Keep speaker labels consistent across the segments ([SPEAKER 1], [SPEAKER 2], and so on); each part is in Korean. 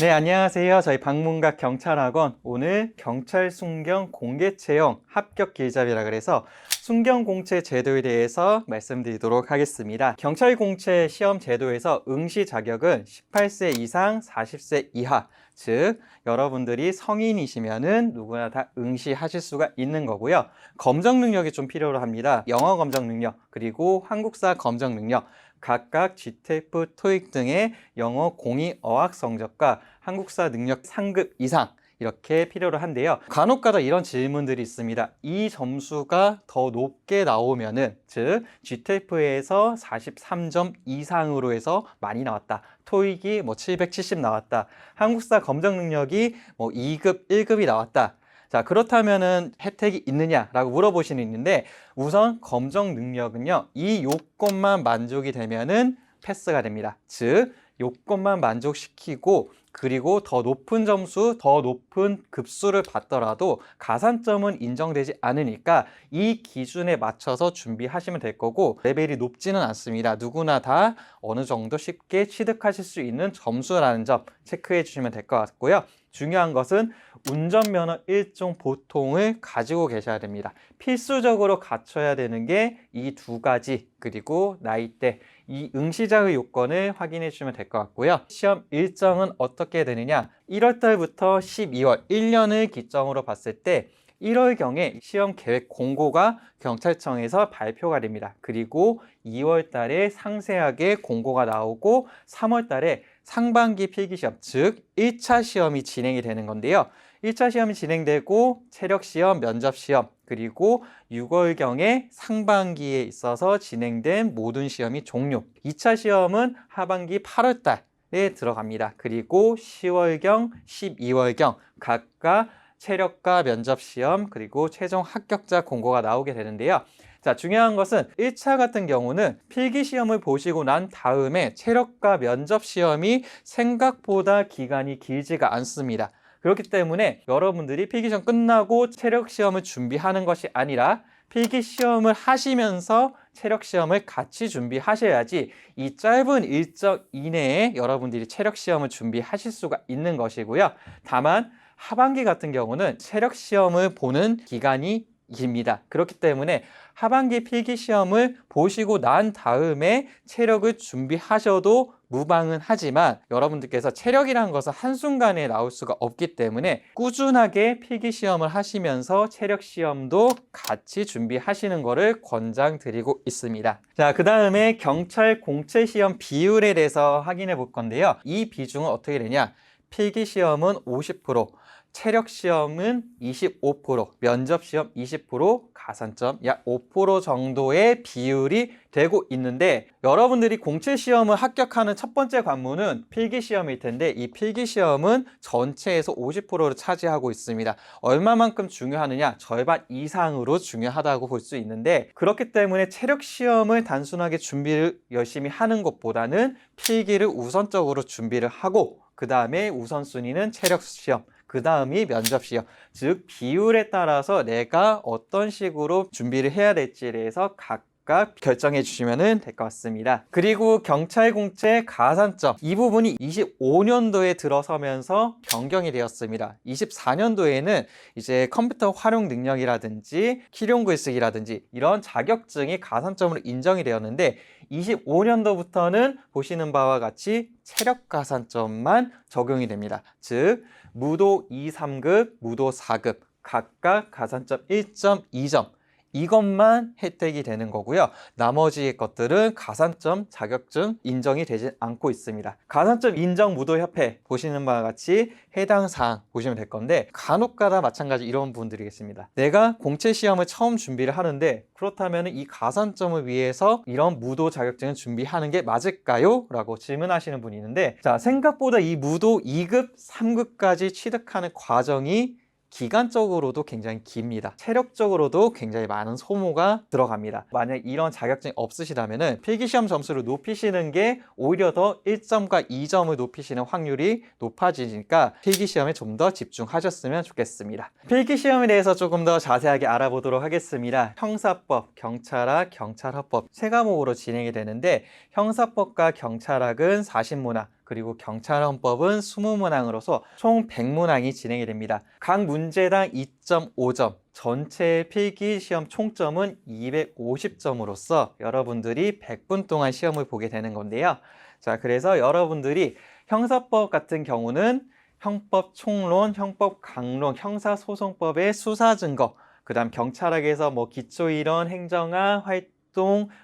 [SPEAKER 1] 네, 안녕하세요. 저희 방문각 경찰학원 오늘 경찰 순경 공개 채용 합격 길잡이라 그래서 순경 공채 제도에 대해서 말씀드리도록 하겠습니다. 경찰 공채 시험 제도에서 응시 자격은 18세 이상 40세 이하 즉 여러분들이 성인이시면은 누구나 다 응시하실 수가 있는 거고요. 검정 능력이 좀 필요로 합니다. 영어 검정 능력 그리고 한국사 검정 능력 각각 GTF, 토익 등의 영어 공의 어학 성적과 한국사 능력 상급 이상 이렇게 필요로 한데요. 간혹가다 이런 질문들이 있습니다. 이 점수가 더 높게 나오면은 즉 GTF에서 43점 이상으로 해서 많이 나왔다. 토익이 뭐 770 나왔다. 한국사 검정 능력이 뭐 2급, 1급이 나왔다. 자, 그렇다면은 혜택이 있느냐라고 물어보시는 있는데 우선 검정 능력은요. 이 요건만 만족이 되면은 패스가 됩니다. 즉 요건만 만족시키고 그리고 더 높은 점수, 더 높은 급수를 받더라도 가산점은 인정되지 않으니까 이 기준에 맞춰서 준비하시면 될 거고 레벨이 높지는 않습니다. 누구나 다 어느 정도 쉽게 취득하실 수 있는 점수라는 점 체크해 주시면 될 것 같고요. 중요한 것은 운전면허 일종 보통을 가지고 계셔야 됩니다. 필수적으로 갖춰야 되는 게 이 두 가지 그리고 나이대 이 응시자의 요건을 확인해 주시면 될 것 같고요. 시험 일정은 어떻게 되느냐? 1월 달부터 12월 1년을 기점으로 봤을 때 1월경에 시험 계획 공고가 경찰청에서 발표가 됩니다. 그리고 2월 달에 상세하게 공고가 나오고 3월 달에 상반기 필기시험, 즉 1차 시험이 진행이 되는 건데요. 1차 시험이 진행되고 체력 시험, 면접 시험, 그리고 6월경에 상반기에 있어서 진행된 모든 시험이 종료. 2차 시험은 하반기 8월 달에 들어갑니다. 그리고 10월경, 12월경 각각 체력과 면접 시험 그리고 최종 합격자 공고가 나오게 되는데요. 자, 중요한 것은 1차 같은 경우는 필기 시험을 보시고 난 다음에 체력과 면접 시험이 생각보다 기간이 길지가 않습니다. 그렇기 때문에 여러분들이 필기 시험 끝나고 체력 시험을 준비하는 것이 아니라 필기 시험을 하시면서 체력 시험을 같이 준비하셔야지 이 짧은 일정 이내에 여러분들이 체력 시험을 준비하실 수가 있는 것이고요. 다만 하반기 같은 경우는 체력 시험을 보는 기간이 깁니다. 그렇기 때문에 하반기 필기 시험을 보시고 난 다음에 체력을 준비하셔도 무방은 하지만 여러분들께서 체력이라는 것은 한순간에 나올 수가 없기 때문에 꾸준하게 필기 시험을 하시면서 체력 시험도 같이 준비하시는 것을 권장드리고 있습니다. 자, 그 다음에 경찰 공채 시험 비율에 대해서 확인해 볼 건데요. 이 비중은 어떻게 되냐? 필기 시험은 50%, 체력 시험은 25%, 면접 시험 20%, 가산점 약 5% 정도의 비율이 되고 있는데 여러분들이 공채 시험을 합격하는 첫 번째 관문은 필기 시험일 텐데 이 필기 시험은 전체에서 50%를 차지하고 있습니다. 얼마만큼 중요하느냐? 절반 이상으로 중요하다고 볼 수 있는데 그렇기 때문에 체력 시험을 단순하게 준비를 열심히 하는 것보다는 필기를 우선적으로 준비를 하고 그 다음에 우선순위는 체력 시험 그 다음이 면접 시험. 즉, 비율에 따라서 내가 어떤 식으로 준비를 해야 될지에 대해서 각각 결정해 주시면 될 것 같습니다. 그리고 경찰 공채 가산점. 이 부분이 25년도에 들어서면서 변경이 되었습니다. 24년도에는 이제 컴퓨터 활용 능력이라든지 키용 글쓰기라든지 이런 자격증이 가산점으로 인정이 되었는데 25년도부터는 보시는 바와 같이 체력 가산점만 적용이 됩니다. 즉, 무도 2, 3급, 무도 4급 각각 가산점 1.2점 이것만 혜택이 되는 거고요. 나머지 것들은 가산점 자격증 인정이 되지 않고 있습니다. 가산점 인정 무도협회 보시는 바와 같이 해당 사항 보시면 될 건데 간혹가다 마찬가지 이런 분들이 계십니다. 내가 공채 시험을 처음 준비를 하는데 그렇다면 이 가산점을 위해서 이런 무도 자격증을 준비하는 게 맞을까요? 라고 질문하시는 분이 있는데 자 생각보다 이 무도 2급, 3급까지 취득하는 과정이 기간적으로도 굉장히 깁니다. 체력적으로도 굉장히 많은 소모가 들어갑니다. 만약 이런 자격증이 없으시다면 필기시험 점수를 높이시는 게 오히려 더 1점과 2점을 높이시는 확률이 높아지니까 필기시험에 좀 더 집중하셨으면 좋겠습니다. 필기시험에 대해서 조금 더 자세하게 알아보도록 하겠습니다. 형사법, 경찰학, 경찰학법 세 과목으로 진행이 되는데 형사법과 경찰학은 사신문화 그리고 경찰헌법은 20문항으로서 총 100문항이 진행이 됩니다. 각 문제당 2.5점, 전체 필기 시험 총점은 250점으로서 여러분들이 100분 동안 시험을 보게 되는 건데요. 자, 그래서 여러분들이 형사법 같은 경우는 형법 총론, 형법 강론, 형사소송법의 수사 증거, 그 다음 경찰학에서 뭐 기초이론, 행정학, 활동,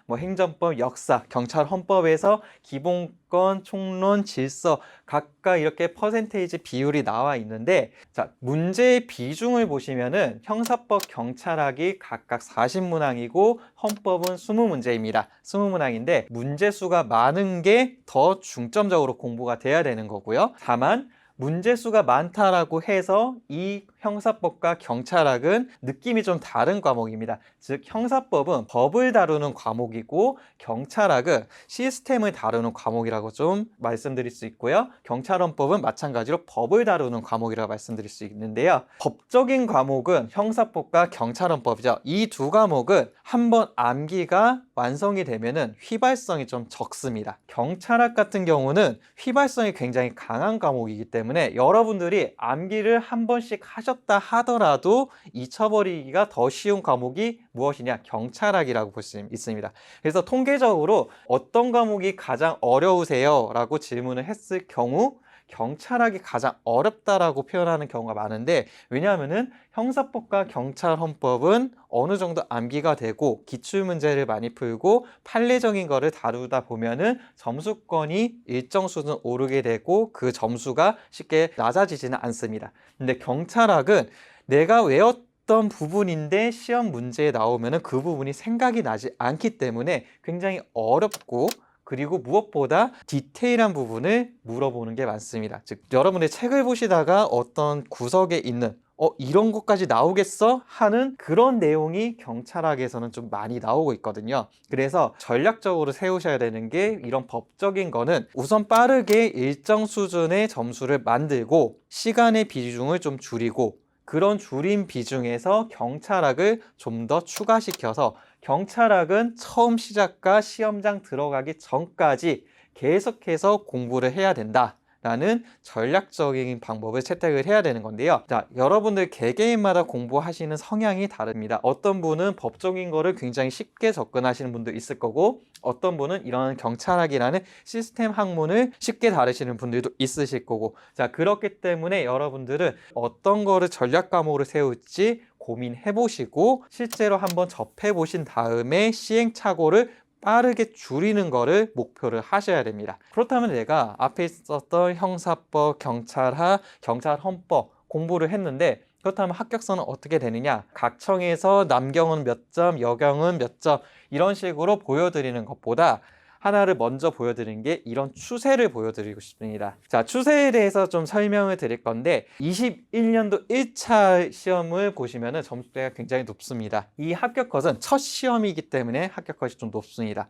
[SPEAKER 1] 뭐 행정법, 역사, 경찰 헌법에서 기본권, 총론, 질서 각각 이렇게 퍼센테이지 비율이 나와 있는데 자, 문제의 비중을 보시면은 형사법, 경찰학이 각각 40문항이고 헌법은 20문제입니다. 20문항인데 문제 수가 많은 게 더 중점적으로 공부가 돼야 되는 거고요. 다만 문제 수가 많다라고 해서 이 형사법과 경찰학은 느낌이 좀 다른 과목입니다. 즉 형사법은 법을 다루는 과목이고 경찰학은 시스템을 다루는 과목이라고 좀 말씀드릴 수 있고요. 경찰헌법은 마찬가지로 법을 다루는 과목이라고 말씀드릴 수 있는데요. 법적인 과목은 형사법과 경찰헌법이죠. 이 두 과목은 한번 암기가 완성이 되면은 휘발성이 좀 적습니다. 경찰학 같은 경우는 휘발성이 굉장히 강한 과목이기 때문에 여러분들이 암기를 한 번씩 하셨 다 하더라도 잊혀버리기가 더 쉬운 과목이 무엇이냐? 경찰학이라고 볼 수 있습니다. 그래서 통계적으로 어떤 과목이 가장 어려우세요? 라고 질문을 했을 경우 경찰학이 가장 어렵다라고 표현하는 경우가 많은데 왜냐하면은 형사법과 경찰 헌법은 어느 정도 암기가 되고 기출 문제를 많이 풀고 판례적인 거를 다루다 보면은 점수권이 일정 수준 오르게 되고 그 점수가 쉽게 낮아지지는 않습니다. 근데 경찰학은 내가 외웠던 부분인데 시험 문제에 나오면은 그 부분이 생각이 나지 않기 때문에 굉장히 어렵고 그리고 무엇보다 디테일한 부분을 물어보는 게 많습니다. 즉, 여러분의 책을 보시다가 어떤 구석에 있는 어, 이런 것까지 나오겠어? 하는 그런 내용이 경찰학에서는 좀 많이 나오고 있거든요. 그래서 전략적으로 세우셔야 되는 게 이런 법적인 거는 우선 빠르게 일정 수준의 점수를 만들고 시간의 비중을 좀 줄이고 그런 줄인 비중에서 경찰학을 좀 더 추가시켜서 경찰학은 처음 시작과 시험장 들어가기 전까지 계속해서 공부를 해야 된다. 라는 전략적인 방법을 채택을 해야 되는 건데요. 자, 여러분들 개개인마다 공부하시는 성향이 다릅니다. 어떤 분은 법적인 거를 굉장히 쉽게 접근하시는 분도 있을 거고, 어떤 분은 이런 경찰학이라는 시스템 학문을 쉽게 다루시는 분들도 있으실 거고, 자, 그렇기 때문에 여러분들은 어떤 거를 전략 과목으로 세울지 고민해 보시고, 실제로 한번 접해 보신 다음에 시행착오를 빠르게 줄이는 거를 목표를 하셔야 됩니다. 그렇다면 내가 앞에 있었던 형사법, 경찰학, 경찰헌법 공부를 했는데 그렇다면 합격선은 어떻게 되느냐? 각 청에서 남경은 몇 점, 여경은 몇 점 이런 식으로 보여드리는 것보다 하나를 먼저 보여드리는 게 이런 추세를 보여드리고 싶습니다. 자, 추세에 대해서 좀 설명을 드릴 건데 21년도 1차 시험을 보시면 점수대가 굉장히 높습니다. 이 합격 컷은 첫 시험이기 때문에 합격 컷이 좀 높습니다.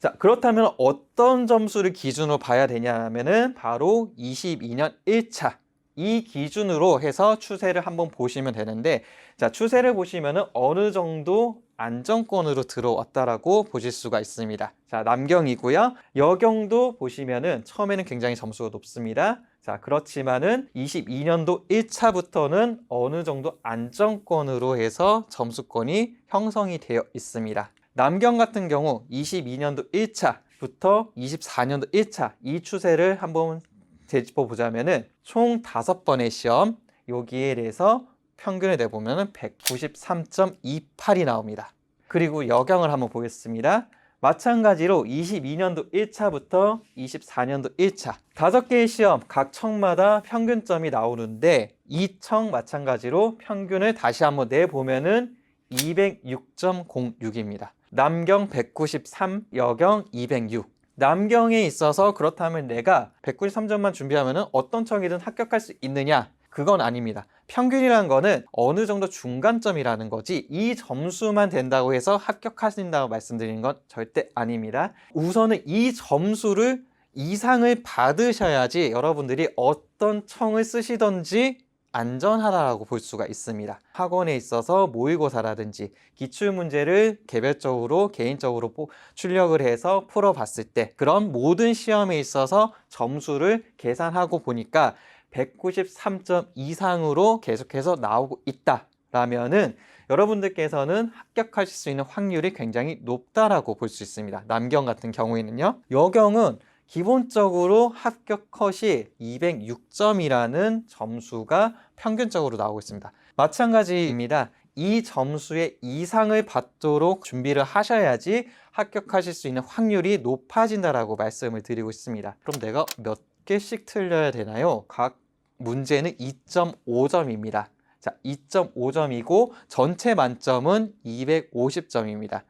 [SPEAKER 1] 자, 그렇다면 어떤 점수를 기준으로 봐야 되냐면은 바로 22년 1차 이 기준으로 해서 추세를 한번 보시면 되는데 자, 추세를 보시면은 어느 정도 안정권으로 들어왔다라고 보실 수가 있습니다. 자, 남경이고요. 여경도 보시면은 처음에는 굉장히 점수가 높습니다. 자, 그렇지만은 22년도 1차부터는 어느 정도 안정권으로 해서 점수권이 형성이 되어 있습니다. 남경 같은 경우 22년도 1차부터 24년도 1차 이 추세를 한번 되짚어 보자면은 총 다섯 번의 시험 여기에 대해서 평균을 내보면은 193.28이 나옵니다. 그리고 여경을 한번 보겠습니다. 마찬가지로 22년도 1차부터 24년도 1차 다섯 개의 시험 각 청마다 평균점이 나오는데 이 청 마찬가지로 평균을 다시 한번 내보면은 206.06입니다. 남경 193, 여경 206. 남경에 있어서 그렇다면 내가 193점만 준비하면 어떤 청이든 합격할 수 있느냐? 그건 아닙니다. 평균이라는 거는 어느 정도 중간점이라는 거지 이 점수만 된다고 해서 합격하신다고 말씀드리는 건 절대 아닙니다. 우선은 이 점수를 이상을 받으셔야지 여러분들이 어떤 청을 쓰시던지 안전하다라고 볼 수가 있습니다. 학원에 있어서 모의고사라든지 기출 문제를 개별적으로 개인적으로 뽀- 출력을 해서 풀어봤을 때 그런 모든 시험에 있어서 점수를 계산하고 보니까 193점 이상으로 계속해서 나오고 있다라면은 여러분들께서는 합격하실 수 있는 확률이 굉장히 높다라고 볼 수 있습니다. 남경 같은 경우에는요. 여경은 기본적으로 합격 컷이 206점이라는 점수가 평균적으로 나오고 있습니다. 마찬가지입니다. 이 점수의 이상을 받도록 준비를 하셔야지 합격하실 수 있는 확률이 높아진다라고 말씀을 드리고 있습니다. 그럼 내가 몇 개씩 틀려야 되나요? 각 문제는 2.5점입니다. 자, 2.5점이고 전체 만점은 250점입니다.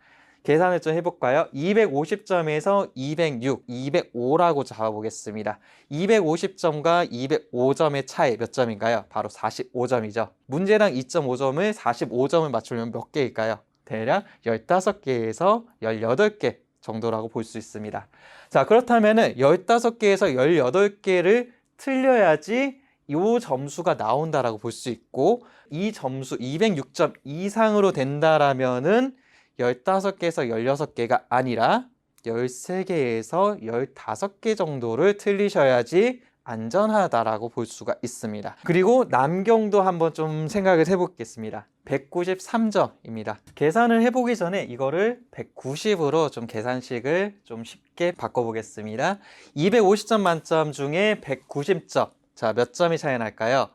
[SPEAKER 1] 계산을 좀 해볼까요? 250점에서 206, 205라고 잡아보겠습니다. 250점과 205점의 차이 몇 점인가요? 바로 45점이죠. 문제당 2.5점을 45점을 맞추려면 몇 개일까요? 대략 15개에서 18개 정도라고 볼 수 있습니다. 자, 그렇다면은 15개에서 18개를 틀려야지 이 점수가 나온다라고 볼 수 있고 이 점수 206점 이상으로 된다라면은 15개에서 16개가 아니라 13개에서 15개 정도를 틀리셔야지 안전하다라고 볼 수가 있습니다. 그리고 남경도 한번 좀 생각을 해보겠습니다. 193점입니다. 계산을 해보기 전에 이거를 190으로 좀 계산식을 좀 쉽게 바꿔보겠습니다. 250점 만점 중에 190점. 자, 몇 점이 차이 날까요?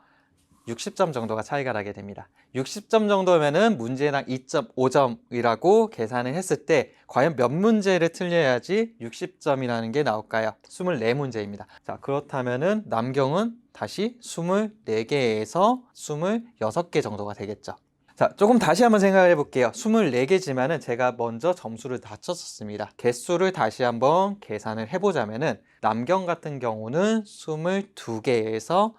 [SPEAKER 1] 60점 정도가 차이가 나게 됩니다. 60점 정도면은 문제당 2.5점이라고 계산을 했을 때 과연 몇 문제를 틀려야지 60점이라는 게 나올까요? 24문제입니다. 자, 그렇다면은 남경은 다시 24개에서 26개 정도가 되겠죠. 자, 조금 다시 한번 생각을 해볼게요. 24개지만은 제가 먼저 점수를 다 쳤었습니다. 개수를 다시 한번 계산을 해보자면은 남경 같은 경우는 22개에서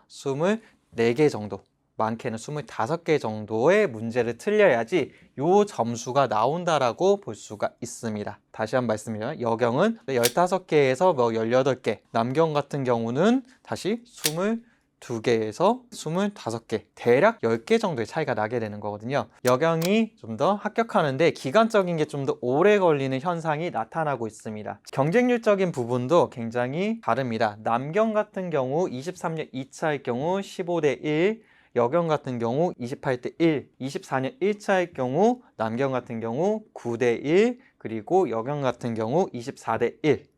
[SPEAKER 1] 24개 정도 많게는 25개 정도의 문제를 틀려야지 요 점수가 나온다라고 볼 수가 있습니다. 다시 한번 말씀드리면 여경은 15개에서 뭐 18개, 남경 같은 경우는 다시 22개에서 25개, 대략 10개 정도의 차이가 나게 되는 거거든요. 여경이 좀 더 합격하는데 기간적인 게 좀 더 오래 걸리는 현상이 나타나고 있습니다. 경쟁률적인 부분도 굉장히 다릅니다. 남경 같은 경우 23년 2차일 경우 15대 1, 여경 같은 경우 28대 1, 24년 1차일 경우 남경 같은 경우 9대 1, 그리고 여경 같은 경우 24대 1.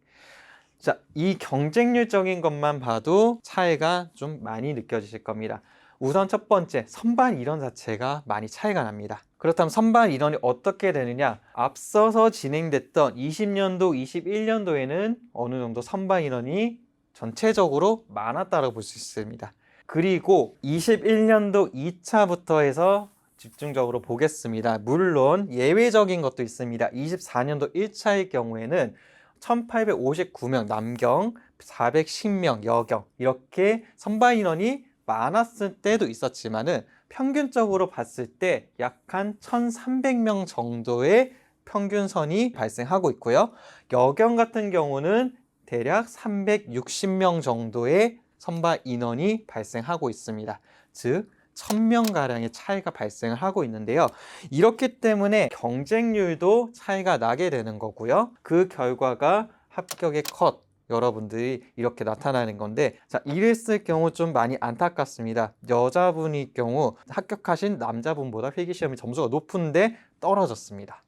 [SPEAKER 1] 자, 이 경쟁률적인 것만 봐도 차이가 좀 많이 느껴지실 겁니다. 우선 첫 번째, 선발 인원 자체가 많이 차이가 납니다. 그렇다면 선발 인원이 어떻게 되느냐? 앞서서 진행됐던 20년도, 21년도에는 어느 정도 선발 인원이 전체적으로 많았다고 볼 수 있습니다. 그리고 21년도 2차부터 해서 집중적으로 보겠습니다. 물론 예외적인 것도 있습니다. 24년도 1차의 경우에는 1859명 남경, 410명 여경 이렇게 선발 인원이 많았을 때도 있었지만은 평균적으로 봤을 때 약 한 1,300명 정도의 평균선이 발생하고 있고요. 여경 같은 경우는 대략 360명 정도의 선발 인원이 발생하고 있습니다. 즉 1000명가량의 차이가 발생을 하고 있는데요. 이렇기 때문에 경쟁률도 차이가 나게 되는 거고요. 그 결과가 합격의 컷, 여러분들이 이렇게 나타나는 건데 자 이랬을 경우 좀 많이 안타깝습니다. 여자분의 경우 합격하신 남자분보다 필기시험의 점수가 높은데 떨어졌습니다.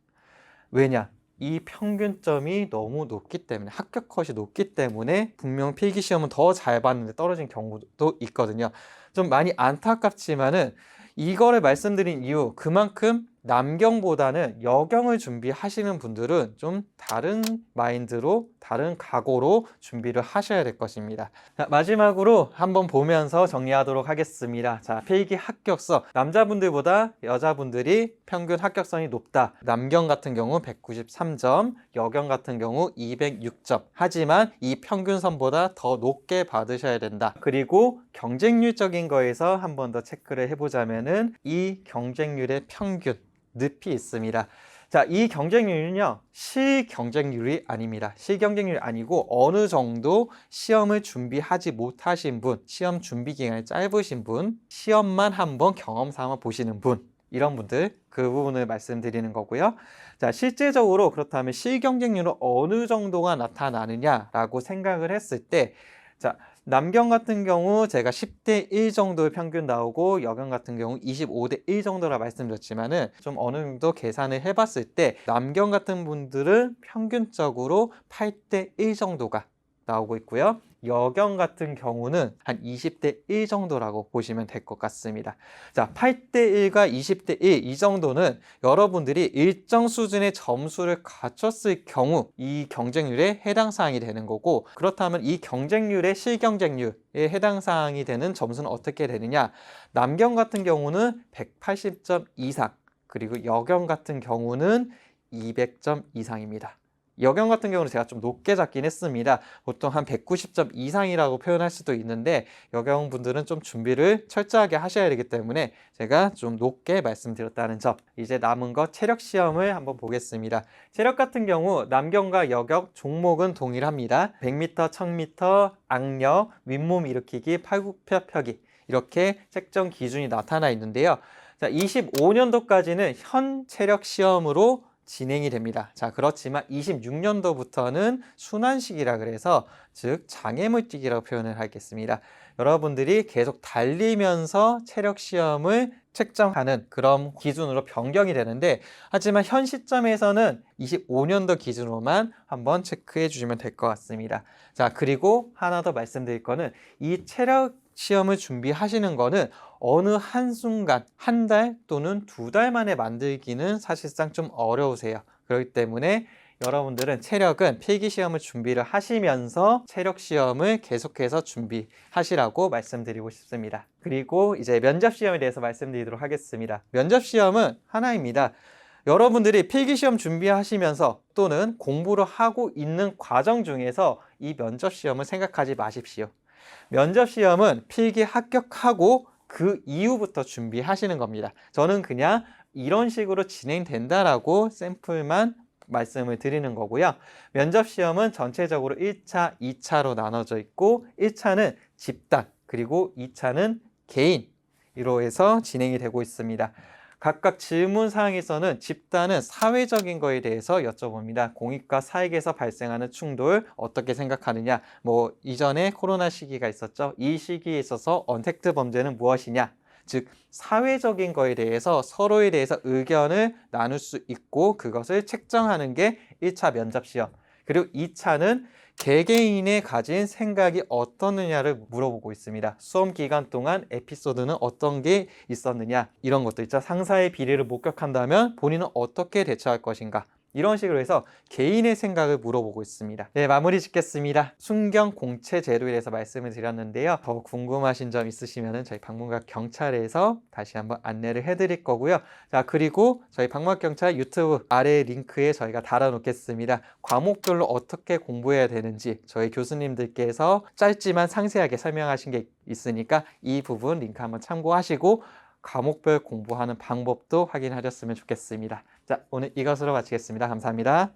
[SPEAKER 1] 왜냐? 이 평균점이 너무 높기 때문에 합격 컷이 높기 때문에 분명 필기시험은 더 잘 봤는데 떨어진 경우도 있거든요 좀 많이 안타깝지만은 이거를 말씀드린 이유 그만큼 남경보다는 여경을 준비하시는 분들은 좀 다른 마인드로 다른 각오로 준비를 하셔야 될 것입니다. 자, 마지막으로 한번 보면서 정리하도록 하겠습니다. 자, 필기 합격서 남자분들보다 여자분들이 평균 합격선이 높다. 남경 같은 경우 193점, 여경 같은 경우 206점. 하지만 이 평균선보다 더 높게 받으셔야 된다. 그리고 경쟁률적인 거에서 한 번 더 체크를 해보자면은 이 경쟁률의 평균 늪이 있습니다. 자, 이 경쟁률은요, 실경쟁률이 아닙니다. 실경쟁률이 아니고 어느 정도 시험을 준비하지 못하신 분, 시험 준비 기간이 짧으신 분, 시험만 한번 경험 삼아 보시는 분, 이런 분들 그 부분을 말씀드리는 거고요. 자, 실제적으로 그렇다면 실경쟁률은 어느 정도가 나타나느냐라고 생각을 했을 때, 자, 남경 같은 경우 제가 10대 1 정도 평균 나오고 여경 같은 경우 25대 1 정도라 말씀드렸지만은 좀 어느 정도 계산을 해봤을 때 남경 같은 분들은 평균적으로 8대 1 정도가 나오고 있고요. 여경 같은 경우는 한 20대 1 정도라고 보시면 될 것 같습니다. 자, 8대 1과 20대 1 이 정도는 여러분들이 일정 수준의 점수를 갖췄을 경우 이 경쟁률에 해당 사항이 되는 거고 그렇다면 이 경쟁률의 실경쟁률에 해당 사항이 되는 점수는 어떻게 되느냐? 남경 같은 경우는 180점 이상 그리고 여경 같은 경우는 200점 이상입니다. 여경 같은 경우는 제가 좀 높게 잡긴 했습니다. 보통 한 190점 이상이라고 표현할 수도 있는데 여경 분들은 좀 준비를 철저하게 하셔야 되기 때문에 제가 좀 높게 말씀드렸다는 점. 이제 남은 거 체력 시험을 한번 보겠습니다. 체력 같은 경우 남경과 여경 종목은 동일합니다. 100m, 1000m, 악력, 윗몸 일으키기, 팔굽혀 펴기 이렇게 책정 기준이 나타나 있는데요. 자, 25년도까지는 현 체력 시험으로 진행이 됩니다. 자, 그렇지만 26년도부터는 순환식이라 그래서 즉 장애물 뛰기라고 표현을 하겠습니다. 여러분들이 계속 달리면서 체력 시험을 책정하는 그런 기준으로 변경이 되는데 하지만 현 시점에서는 25년도 기준으로만 한번 체크해 주시면 될 것 같습니다. 자, 그리고 하나 더 말씀드릴 거는 이 체력 시험을 준비하시는 거는 어느 한순간 한 달 또는 두 달 만에 만들기는 사실상 좀 어려우세요. 그렇기 때문에 여러분들은 체력은 필기 시험을 준비를 하시면서 체력 시험을 계속해서 준비하시라고 말씀드리고 싶습니다. 그리고 이제 면접 시험에 대해서 말씀드리도록 하겠습니다. 면접 시험은 하나입니다. 여러분들이 필기 시험 준비하시면서 또는 공부를 하고 있는 과정 중에서 이 면접 시험을 생각하지 마십시오. 면접 시험은 필기 합격하고 그 이후부터 준비하시는 겁니다. 저는 그냥 이런 식으로 진행된다라고 샘플만 말씀을 드리는 거고요. 면접 시험은 전체적으로 1차, 2차로 나눠져 있고 1차는 집단, 그리고 2차는 개인 으로 해서 진행이 되고 있습니다. 각각 질문 사항에서는 집단은 사회적인 거에 대해서 여쭤봅니다. 공익과 사익에서 발생하는 충돌 어떻게 생각하느냐? 뭐 이전에 코로나 시기가 있었죠. 이 시기에 있어서 언택트 범죄는 무엇이냐? 즉 사회적인 거에 대해서 서로에 대해서 의견을 나눌 수 있고 그것을 책정하는 게 1차 면접 시험. 그리고 2차는 개개인의 가진 생각이 어떻느냐를 물어보고 있습니다. 수험 기간 동안 에피소드는 어떤 게 있었느냐 이런 것도 있죠. 상사의 비리를 목격한다면 본인은 어떻게 대처할 것인가 이런 식으로 해서 개인의 생각을 물어보고 있습니다. 네, 마무리 짓겠습니다. 순경 공채 제도에 대해서 말씀을 드렸는데요. 더 궁금하신 점 있으시면 저희 방문각 경찰에서 다시 한번 안내를 해드릴 거고요. 자, 그리고 저희 방문각 경찰 유튜브 아래 링크에 저희가 달아놓겠습니다. 과목별로 어떻게 공부해야 되는지 저희 교수님들께서 짧지만 상세하게 설명하신 게 있으니까 이 부분 링크 한번 참고하시고 과목별 공부하는 방법도 확인하셨으면 좋겠습니다. 자, 오늘 이것으로 마치겠습니다. 감사합니다.